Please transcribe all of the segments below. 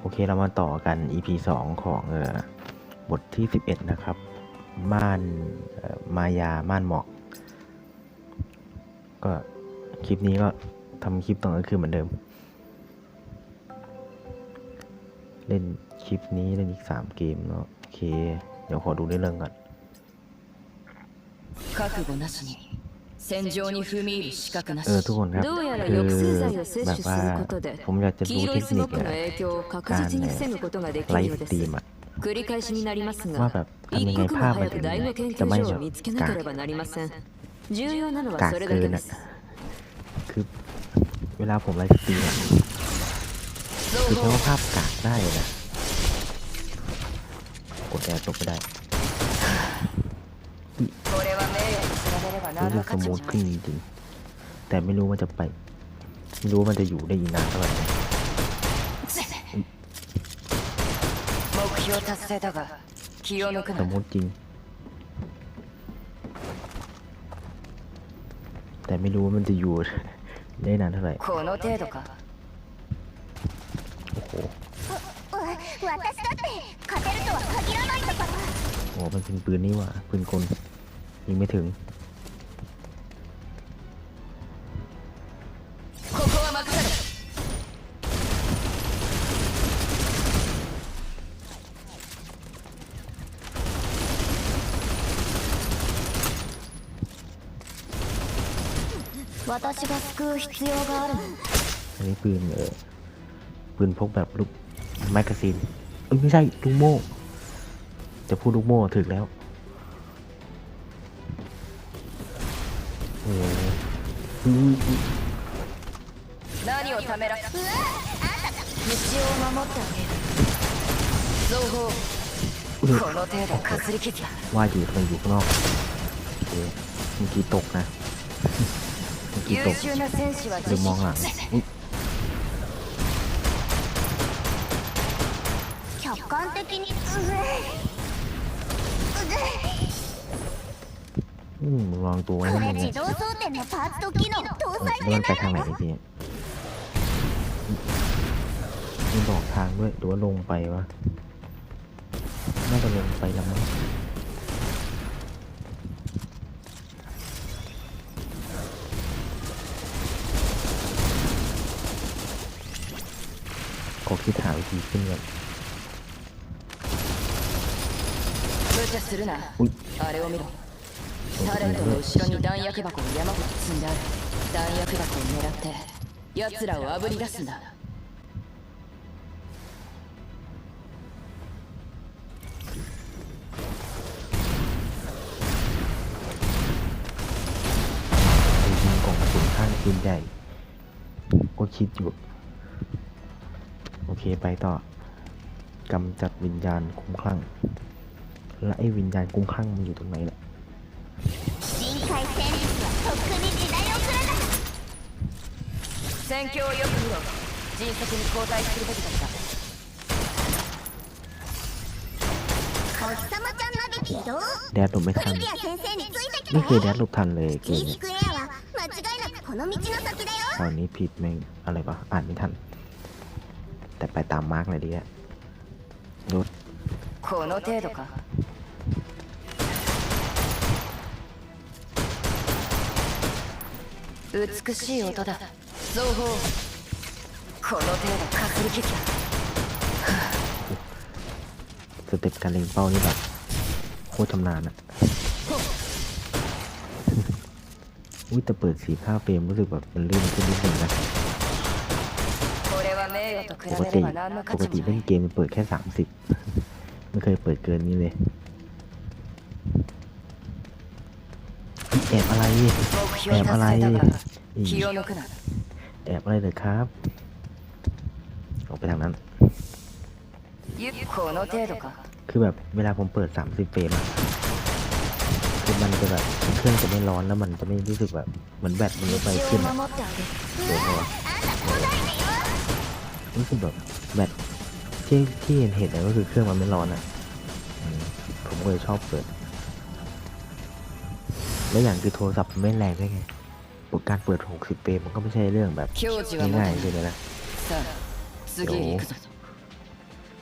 โอเคเรามาต่อกัน EP 2 ของเออบทที่ 11 นะครับ ม่านมายาม่านหมอก ก็คลิปนี้ก็ทำคลิปตอนกลคือเหมือนเดิม เล่นคลิปนี้เล่นอีก 3 เกมเนาะโอเค เดี๋ยวขอดูในเรื่องก่อน 戦場に踏み入る資格なし เออทุกคนครับ どうやら คือ 抑制剤を摂 แบบ 取 ว่า することで ผมอยากจะ 黄 รู้ 色 เท い ค ス นิ モ ค ックの อะ 影響を確実に防ぐことができ ไล るよ ฟ์ う ส で ตรีม す อะ 繰り返しになります ว่า が แบบทำ 一 ยังไง 刻も ภาพมัน 早 ถึ く ง 第五研 จะ 究 ไม่ 所 แบ を บ 見つけな กา け ก ればなりません重要なの กา は ก それだ เกิ け น で อะ す คือเวลาผมไลฟ์สตรีมอะคือใช้ว่าภาพกากได้นะ กดแอร์ตกไม่ได้ รู้สึกสมูทขึ้นจริงๆแต่ไม่รู้ว่าจะไป ไม่รู้ว่ามันจะอยู่ได้อีกนานเท่าไหร่สมูทจริง แต่ไม่รู้ว่ามันจะอยู่ได้นานเท่าไหร่โอ้โหโอ้เป็นปืนนี่ว่ะปืนกลยิงไม่ถึง 私が救う必要があるの อันนี้ปืนเออปืนพกแบบลูกแมกกาซีนเอ้ยไม่ใช่ลูกโม่ จะพูดลูกโม่ถึกแล้วโอ้โหอื้ออื้อ 何をためら道を守ってあげる情報 อื้อ この程度かすり傷だ ว่าอยู่ตรงอยู่ข้างนอกโอเคเมื่อกี้ตกนะเ มื่อกี้ตกลืมมองหลังอุ๊ยอืมลองตัวไว้ให้มันเนี่ยมันไปทางไหนดีพี่มีบอกทางด้วยหรือว่าลงไปวะ น่าจะลงไปแล้วมั้ง ขอคิดหาวิธีขึ้นก่อน 無茶するなอุ๊ย あれを見ろそうタレントの後ろに弾薬箱を山ほど積んである弾薬箱を狙って奴らをあぶり出すんだ ไปยิงกล่องกระสุนข้างปืนใหญ่ ก็คิดอยู่ โอเคไปต่อกำจัดวิญญาณคุ้มคลั่ง และไอ้วิญญาณคุ้มคลั่งมันอยู่ตรงไหนล่ะ 深海戦術はとっくに時代遅れだ戦況をよく見ろ迅速に交代するべきだったお日様ちゃんナビ起動 แดดหลบไม่ ト ทัน リビア先生についてきて นี่คือแดดหลบทันเลยเก キ ม ー นี้ スクエアは間違いなくこの道の先だよ คราวนี้ผิดแม่งอะไรปะอ่านไม่ทัน แต่ไปตามมาร์กเลยดีอะรถ この程度か美しい音だ情報この程度かすり傷だ สเต็ปการเล็งเป้านี่แบบโคตรชำนาญอะ อุ้ยแต่เปิดสีค่าเฟรมรู้สึกแบบมันลื่นขึ้นนิดนึงนะ これは名誉と比 ปกติปกติเล่นเกมเปิดแค่สามสิบไม่เคยเปิดเกินนี้เลยแอบอะไรแอบอะไรแอบอะไรเลยครับ ออกไปทางนั้น คือแบบเวลาผมเปิด 30 เฟรมคือมันจะแบบเครื่องจะไม่ร้อนแล้วมันจะไม่รู้สึกแบบเหมือนแบตมันลดไปขึ้นโดนเหรอ ก็คือแบบแบตที่ที่เห็นเห็นเลก็คือเครื่องมันไม่ร้อนอะผมก็เลยชอบเปิด และอย่างคือโทรศัพท์ไม่แรงด้วยไงการเปิด 60 เปรมมันก็ไม่ใช่เรื่องแบบง่ายๆเลยนะเดี๋ยว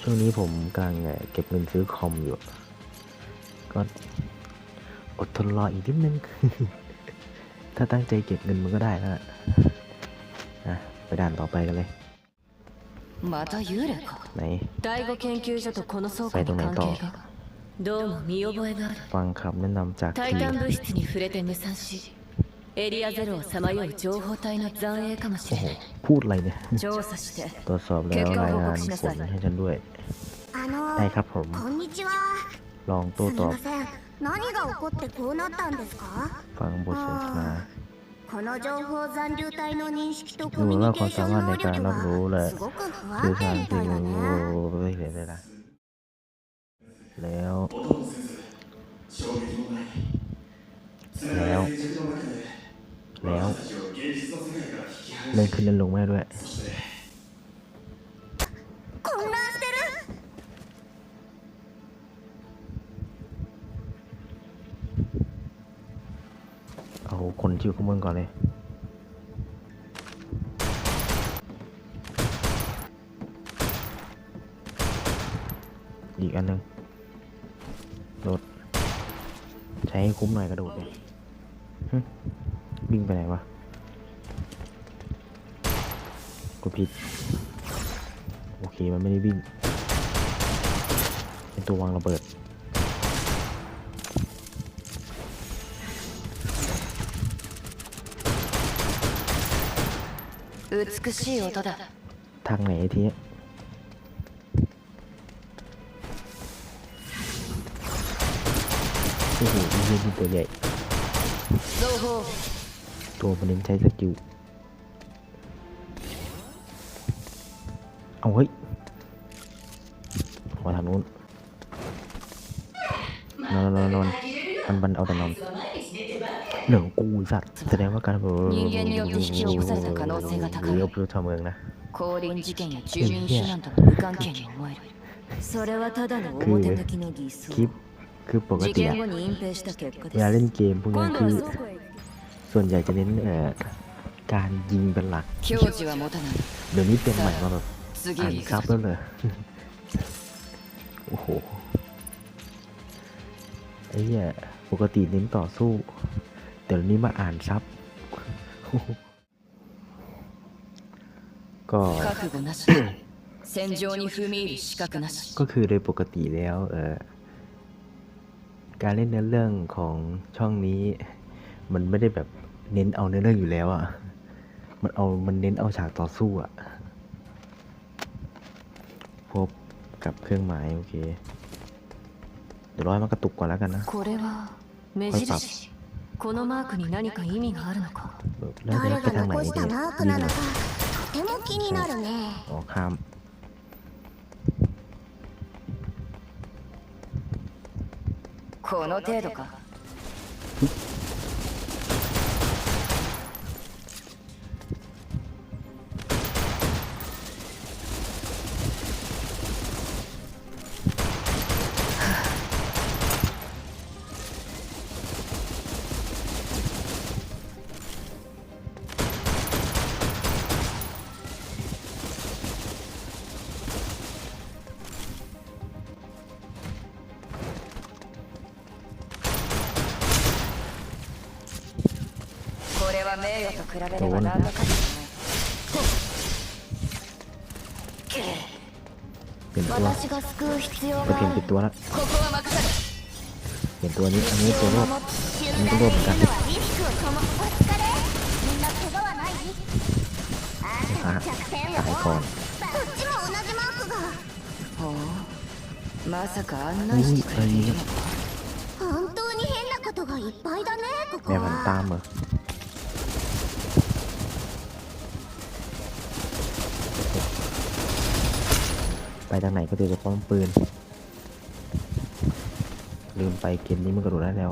ช่วงนี้ผมกำลังเก็บเงินซื้อคอมอยู่ ก็อดทนรออีกนิดนึง ถ้าตั้งใจเก็บเงินมันก็ได้แล้วนะไปด่านต่อไปกันเลย また幽霊か ไหน 第五研究所とこの倉庫に関係がどうも見覚えがある ฟังคำแนะนำจาก タイ ที タ ม ン物質に触れて無産しエリアゼロをさまよう情報体の残影かもし โอ้ れ โห ない พูดอะไรเนี่ย 調査して ตรวจสอบแล้วรายงานผลให้ฉันด้วย あの ได้ครับผม こんにちは ลองโต้ すみ ตอบ ません何が起こってこうなったんですか ฟังบทสนทนา この情報残留体の認識とコ ดู ミュ ว่า ニ ควา ケ ม ーシ สา ョン มารถใน 能 การ 力 รับรู้และ はすごく不 คือ 安 ทาง 定みた ที่ いだ รู้ ね ไม่เห็นเลยนะแล้ว แล้ว แล้วเล่นขึ้นเล่นลงไม่ได้ด้วย อยู่ข้างบนก่อนเลย อีกอันหนึ่งโดด ใช้ให้คุ้มหน่อยกระโดดเนี่ยวิ่งไปไหนวะกดผิด โอเค มันไม่ได้วิ่ง เป็นตัววางระเบิด 美しい音だ ทางไหนไอ้ทีเนี้ยโอ้โหนี่เล่นตัวใหญ่ 情報 ตัวมันเน้นใช้สกิล เอาเฮ้ยมาทางนู้นนอนนอนนอนมันมันเอาแต่นอน เหนืองกูไอ้สัตว์แสดงว่าการแบบ 人間によって引き起こされた可能性が高い เรียบรู้ทำเมืองนะ 降臨事件や住民避難とは無関係に思えるそれはただの表向きの偽装 คลิป คือปก 事 ติอะ 件後に隠蔽した結果 เวลา で เล่ す นเกมพวกนี้ 今度 คื は อ 倉庫へ ส่วนใหญ่จะเน้นเอ่อการยิงเป็นหลัก 矜持は持たない เดี๋ยวนี้เป็นใหม่มาแบบ 次 อ่าน へ行 ซับ くぞ แล้วเลย โอ้โห ไอ้เหี้ยปกติเน้นต่อสู้ แต่นี้มาอ่านซับ ก็ก็คือโดยปกติแล้วเออการเล่นเนื้อเรื่องของช่องนี้ มันไม่ได้แบบเน้นเอาเนื้อเรื่องอยู่แล้วอะ่ะ มันเอามันเน้นเอาฉากต่อสู้อะ่ะ พบกับเครื่องหมายโอเค เดี๋ยวร้อยมันกระตุกก่อนแล้วกันนะค่อยปรับ このマークに何か意味があるのか แล้วจะ 誰 ไป が ทางไหน 残し ดี たマーク วิ่ なんの เลย かとても気になるね อ๋อข้าม この程度か れは名誉と比べれば何の価値もない เปลี่ยนตัว 私が救う必要 ก็ が เปลี่ยน あ ปิ る ดตัวแล้ว ここは任せる เปลี่ยนตัวนี้ อันนี้ 地 ตัว を โล 守 ก って集団でいるのはリスクを伴うお疲れみんな怪我はないあんたの弱点よ ตายก่อน こっちも同じマークがほうまさか案内してくれているのか本当に変なことがいっぱいだねここ แม่พันตา は มเหรอ ไปทางไหนก็เจอแต่ป้อมปืน ลืมไปเกมนี้มันกระโดดได้แล้ว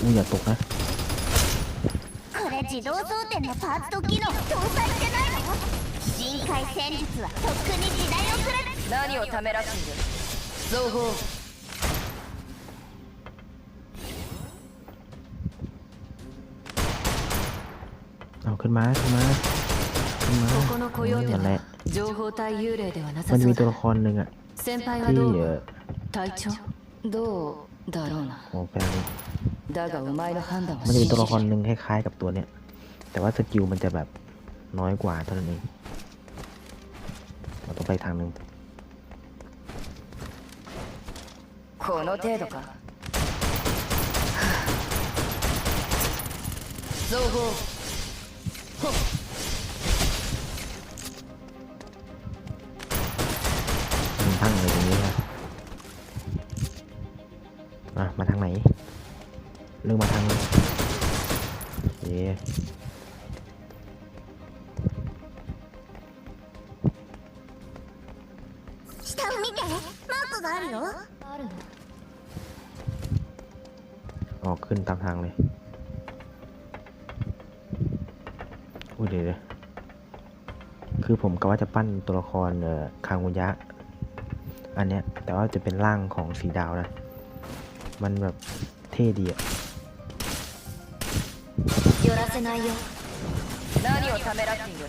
อู้อย่าตกนะ これ自動装填のパーツと機能搭載してないの深海戦術はとっくに時代遅れだ何をためらっている情報 เอาขึ้นมาขึ้นมาขึ้น มา ここのコヨーテ นั่นแหละ は情報体幽霊ではな มั さ นจะ そ มี う ตัว だ ละครหนึ่งอะ 先輩は ที่ ど เอ う อ 隊長どうだろうな โอ้แปลว่า だがお前の判断は มันจะ 信 มี じ ตัวละคร る หนึ่งคล้ายๆกับตัวเนี้ย แต่ว่าสกิลมันจะแบบน้อยกว่าเท่านั้นเองเราต้องไปทางหนึ่ง この程度か造法 มัน があるよあるの ออกขึ้นตามทางเลยอุ้ยเดี๋ยวเดี๋ยวคือผมก็ว่าจะปั้นตัวละครเอ่อคางุยะ อันเนี้ย แต่ว่าจะเป็นร่างของสีดาวนะ มันแบบเท่ดีอะ 寄らせないよ何をためらっている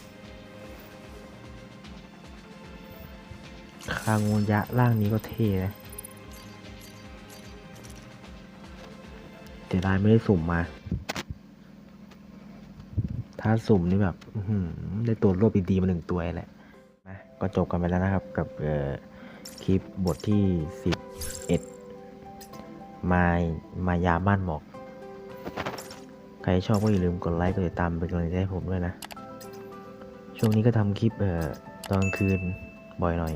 คางุยะร่างนี้ก็เท่นะเสียดายไม่ได้สุ่มมา ถ้าสุ่มนี่แบบได้ตัวรวบดีๆมาหนึ่งตัวแหละนะก็จบกันไปแล้วนะครับ กับคลิปบทที่สิบเอ็ดมายมายาบ้านหมอก ใครชอบก็อย่าลืมกดไลค์กดติดตามเป็นกำลังใจให้ผมด้วยนะ ช่วงนี้ก็ทำคลิปเอ่อตอนคืนบ่อยหน่อย